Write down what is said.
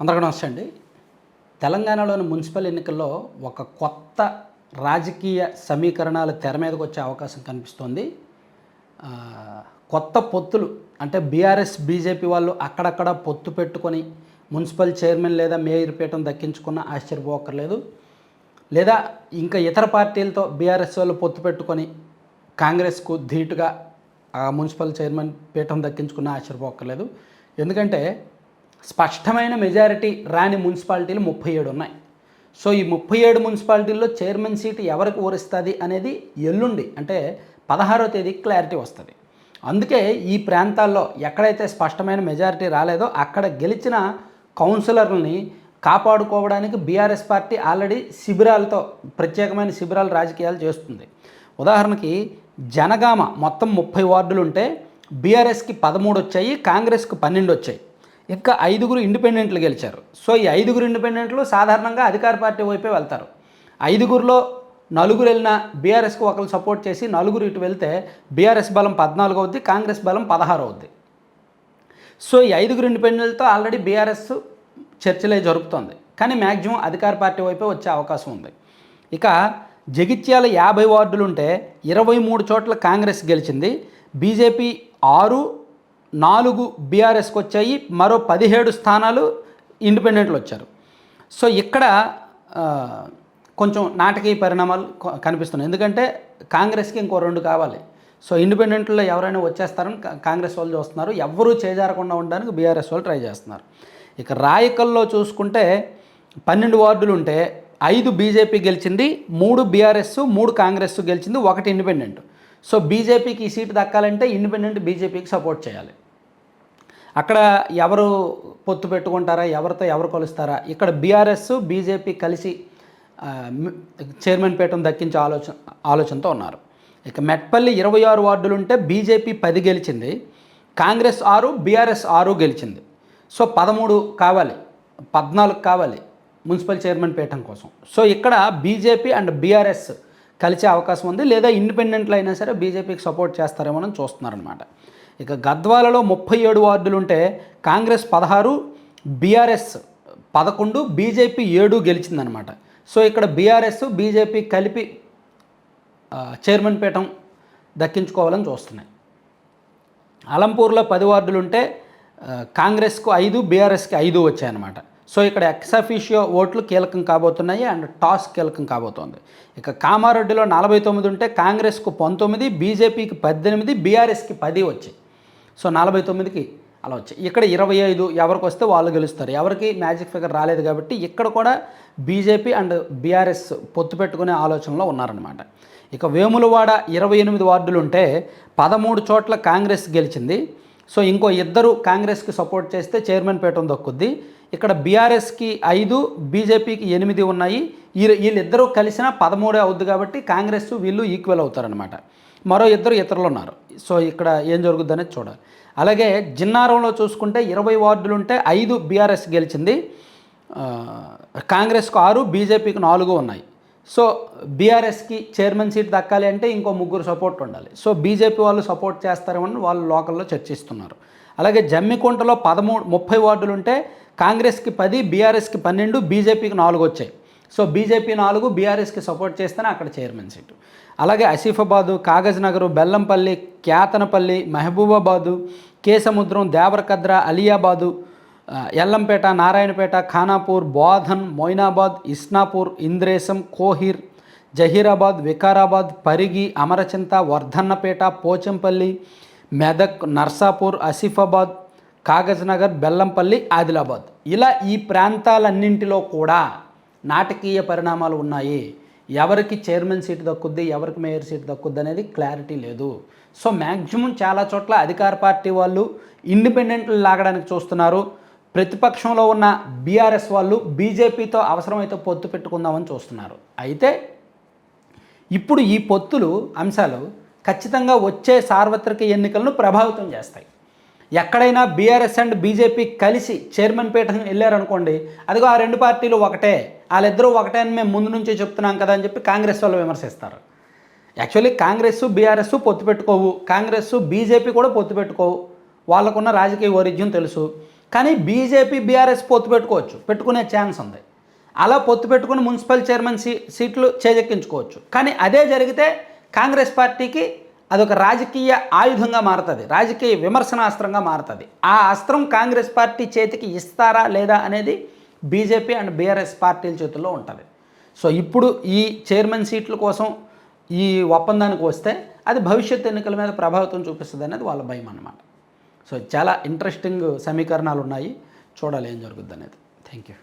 అందరికీ నమస్తే అండి. తెలంగాణలోని మున్సిపల్ ఎన్నికల్లో ఒక కొత్త రాజకీయ సమీకరణాలు తెర మీదకి వచ్చే అవకాశం కనిపిస్తోంది. కొత్త పొత్తులు అంటే బీఆర్ఎస్ బీజేపీ వాళ్ళు అక్కడక్కడ పొత్తు పెట్టుకొని మున్సిపల్ చైర్మన్ లేదా మేయర్ పీఠం దక్కించుకున్న ఆశ్చర్యపోకర్లేదు లేదా. ఇంకా ఇతర పార్టీలతో బీఆర్ఎస్ వాళ్ళు పొత్తు పెట్టుకొని కాంగ్రెస్కు ధీటుగా ఆ మున్సిపల్ చైర్మన్ పీఠం దక్కించుకున్న ఆశ్చర్యపోకర్లేదు ఎందుకంటే స్పష్టమైన మెజారిటీ రాని మున్సిపాలిటీలు ముప్పై ఏడు ఉన్నాయి. సో ఈ ముప్పై ఏడు మున్సిపాలిటీల్లో చైర్మన్ సీట్ ఎవరికి ఊరిస్తుంది అనేది ఎల్లుండి అంటే పదహారో తేదీ క్లారిటీ వస్తుంది. అందుకే ఈ ప్రాంతాల్లో ఎక్కడైతే స్పష్టమైన మెజారిటీ రాలేదో అక్కడ గెలిచిన కౌన్సిలర్లని కాపాడుకోవడానికి బీఆర్ఎస్ పార్టీ ఆల్రెడీ శిబిరాలతో ప్రత్యేకమైన శిబిరాలు రాజకీయాలు చేస్తుంది. ఉదాహరణకి జనగామ మొత్తం ముప్పై వార్డులు ఉంటే బీఆర్ఎస్కి పదమూడు వచ్చాయి కాంగ్రెస్కి పన్నెండు వచ్చాయి ఇంకా ఐదుగురు ఇండిపెండెంట్లు గెలిచారు. సో ఈ ఐదుగురు ఇండిపెండెంట్లు సాధారణంగా అధికార పార్టీ వైపే వెళ్తారు. ఐదుగురిలో నలుగురు వెళ్ళినా బీఆర్ఎస్కు ఒకరు సపోర్ట్ చేసి నలుగురు ఇటు వెళ్తే బీఆర్ఎస్ బలం పద్నాలుగు అవుద్ది కాంగ్రెస్ బలం పదహారు అవుద్ది. సో ఈ ఐదుగురు ఇండిపెండెంట్తో ఆల్రెడీ బీఆర్ఎస్ చర్చలే జరుపుతోంది. కానీ మ్యాక్సిమం అధికార పార్టీ వైపే వచ్చే అవకాశం ఉంది. ఇక జగిత్యాల యాభై వార్డులుంటే ఇరవై మూడు చోట్ల కాంగ్రెస్ గెలిచింది. బీజేపీ ఆరు నాలుగు బీఆర్ఎస్కి వచ్చాయి మరో పదిహేడు స్థానాలు ఇండిపెండెంట్లు వచ్చారు సో ఇక్కడ కొంచెం నాటకీయ పరిణామాలు కనిపిస్తున్నాయి. ఎందుకంటే కాంగ్రెస్కి ఇంకో రెండు కావాలి. సో ఇండిపెండెంట్లో ఎవరైనా వచ్చేస్తారని కాంగ్రెస్ వాళ్ళు చూస్తున్నారు. ఎవ్వరూ చేజారకుండా ఉండడానికి బీఆర్ఎస్ వాళ్ళు ట్రై చేస్తున్నారు. ఇక రాయకల్లో చూసుకుంటే పన్నెండు వార్డులు ఉంటే ఐదు బీజేపీ గెలిచింది మూడు బీఆర్ఎస్ మూడు కాంగ్రెస్ గెలిచింది ఒకటి ఇండిపెండెంట్. సో బీజేపీకి ఈ సీటు దక్కాలంటే ఇండిపెండెంట్ బీజేపీకి సపోర్ట్ చేయాలి. అక్కడ ఎవరు పొత్తు పెట్టుకుంటారా ఎవరితో ఎవరు కలుస్తారా? ఇక్కడ బీఆర్ఎస్ బీజేపీ కలిసి చైర్మన్ పీఠం దక్కించే ఆలోచన ఆలోచనతో ఉన్నారు. ఇక మెట్పల్లి ఇరవై ఆరు వార్డులు ఉంటే బీజేపీ పది గెలిచింది కాంగ్రెస్ ఆరు బీఆర్ఎస్ ఆరు గెలిచింది. సో పదమూడు కావాలి పద్నాలుగు కావాలి మున్సిపల్ చైర్మన్ పీఠం కోసం. సో ఇక్కడ బీజేపీ అండ్ బీఆర్ఎస్ కలిసే అవకాశం ఉంది లేదా ఇండిపెండెంట్లు అయినా సరే బీజేపీకి సపోర్ట్ చేస్తారేమో అని చూస్తున్నారనమాట ఇక గద్వాలలో ముప్పై ఏడు వార్డులు ఉంటే కాంగ్రెస్ పదహారు బీఆర్ఎస్ పదకొండు బీజేపీ ఏడు గెలిచిందనమాట సో ఇక్కడ బీఆర్ఎస్ బీజేపీ కలిపి చైర్మన్ పీఠం దక్కించుకోవాలని చూస్తున్నాయి. అలంపూర్లో పది వార్డులు ఉంటే కాంగ్రెస్కు ఐదు బీఆర్ఎస్కి ఐదు వచ్చాయన్నమాట. సో ఇక్కడ ఎక్సఫిషియో ఓట్లు కీలకం కాబోతున్నాయి అండ్ టాస్ కీలకం కాబోతోంది. ఇక కామారెడ్డిలో నలభై తొమ్మిది ఉంటే కాంగ్రెస్కు పంతొమ్మిది బీజేపీకి పద్దెనిమిది బీఆర్ఎస్కి పది వచ్చాయి. సో నలభై తొమ్మిదికి అలా వచ్చాయి. ఇక్కడ ఇరవై ఐదు ఎవరికి వస్తే వాళ్ళు గెలుస్తారు. ఎవరికి మ్యాజిక్ ఫిగర్ రాలేదు కాబట్టి ఇక్కడ కూడా బీజేపీ అండ్ బీఆర్ఎస్ పొత్తు పెట్టుకునే ఆలోచనలో ఉన్నారనమాట ఇక వేములవాడ ఇరవై ఎనిమిది వార్డులు ఉంటే పదమూడు చోట్ల కాంగ్రెస్ గెలిచింది. సో ఇంకో ఇద్దరు కాంగ్రెస్కి సపోర్ట్ చేస్తే చైర్మన్ పీఠం దక్కుద్ది. ఇక్కడ బీఆర్ఎస్కి ఐదు బీజేపీకి ఎనిమిది ఉన్నాయి. వీళ్ళిద్దరూ కలిసినా పదమూడే అవుద్ది కాబట్టి కాంగ్రెస్ వీళ్ళు ఈక్వల్ అవుతారనమాట మరో ఇద్దరు ఇతరులు ఉన్నారు. సో ఇక్కడ ఏం జరుగుద్ది అనేది చూడాలి. అలాగే జిన్నారంలో చూసుకుంటే ఇరవై వార్డులు ఉంటే ఐదు బీఆర్ఎస్ గెలిచింది. కాంగ్రెస్కు ఆరు బీజేపీకి నాలుగు ఉన్నాయి. సో బీఆర్ఎస్కి చైర్మన్ సీట్ దక్కాలి అంటే ఇంకో ముగ్గురు సపోర్ట్ ఉండాలి. సో బీజేపీ వాళ్ళు సపోర్ట్ చేస్తారేమని వాళ్ళు లోకల్లో చర్చిస్తున్నారు. అలాగే జమ్మికుంటలో పదమూడు ముప్పై వార్డులు ఉంటే కాంగ్రెస్కి పది బీఆర్ఎస్కి పన్నెండు బీజేపీకి నాలుగు వచ్చాయి. సో బీజేపీ నాలుగు బీఆర్ఎస్కి సపోర్ట్ చేస్తేనే అక్కడ చైర్మన్ సీటు. అలాగే ఆసిఫాబాదు కాగజ్నగరు బెల్లంపల్లి క్యాతనపల్లి మహబూబాబాదు కేసముద్రం దేవరకద్ర అలియాబాదు ఎల్లంపేట నారాయణపేట ఖానాపూర్ బోధన్ మొయినాబాద్ ఇస్నాపూర్ ఇంద్రేశం కోహిర్ జహీరాబాద్ వికారాబాద్ పరిగి అమరచింత వర్ధన్నపేట పోచంపల్లి మెదక్ నర్సాపూర్ ఆసిఫాబాద్ కాగజ్నగర్ బెల్లంపల్లి ఆదిలాబాద్. ఇలా ఈ ప్రాంతాలన్నింటిలో కూడా నాటకీయ పరిణామాలు ఉన్నాయి. ఎవరికి చైర్మన్ సీట్ దక్కుద్ది ఎవరికి మేయర్ సీట్ దక్కుద్ది అనేది క్లారిటీ లేదు. సో మ్యాక్సిమం చాలా చోట్ల అధికార పార్టీ వాళ్ళు ఇండిపెండెంట్లు లాగడానికి చూస్తున్నారు. ప్రతిపక్షంలో ఉన్న బీఆర్ఎస్ వాళ్ళు బీజేపీతో అవసరమైతే పొత్తు పెట్టుకుందామని చూస్తున్నారు. అయితే ఇప్పుడు ఈ పొత్తులు అంశాలు ఖచ్చితంగా వచ్చే సార్వత్రిక ఎన్నికలను ప్రభావితం చేస్తాయి. ఎక్కడైనా బీఆర్ఎస్ అండ్ బీజేపీ కలిసి చైర్మన్ పీఠం వెళ్ళారనుకోండి అదిగో ఆ రెండు పార్టీలు ఒకటే వాళ్ళిద్దరూ ఒకటే అని మేము ముందు నుంచే చెప్తున్నాం కదా అని చెప్పి కాంగ్రెస్ వాళ్ళు విమర్శిస్తారు. యాక్చువల్లీ కాంగ్రెస్ బీఆర్ఎస్ పొత్తు పెట్టుకోవు కాంగ్రెస్ బీజేపీ కూడా పొత్తు పెట్టుకోవు. వాళ్ళకున్న రాజకీయ వైరుధ్యం తెలుసు. కానీ బీజేపీ బీఆర్ఎస్ పొత్తు పెట్టుకోవచ్చు పెట్టుకునే ఛాన్స్ ఉంది. అలా పొత్తు పెట్టుకుని మున్సిపల్ చైర్మన్ సీ సీట్లు చేజెక్కించుకోవచ్చు. కానీ అదే జరిగితే కాంగ్రెస్ పార్టీకి అదొక రాజకీయ ఆయుధంగా మారుతుంది రాజకీయ విమర్శనాస్త్రంగా మారుతుంది. ఆ అస్త్రం కాంగ్రెస్ పార్టీ చేతికి ఇస్తారా లేదా అనేది బీజేపీ అండ్ బీఆర్ఎస్ పార్టీల చేతుల్లో ఉంటుంది. సో ఇప్పుడు ఈ చైర్మన్ సీట్ల కోసం ఈ ఒప్పందానికి వస్తే అది భవిష్యత్ ఎన్నికల మీద ప్రభావితం చూపిస్తుంది అనేది వాళ్ళ భయం అన్నమాట. సో చాలా ఇంట్రెస్టింగ్ సమీకరణాలు ఉన్నాయి చూడాలి ఏం జరుగుద్ది అనేది. Thank you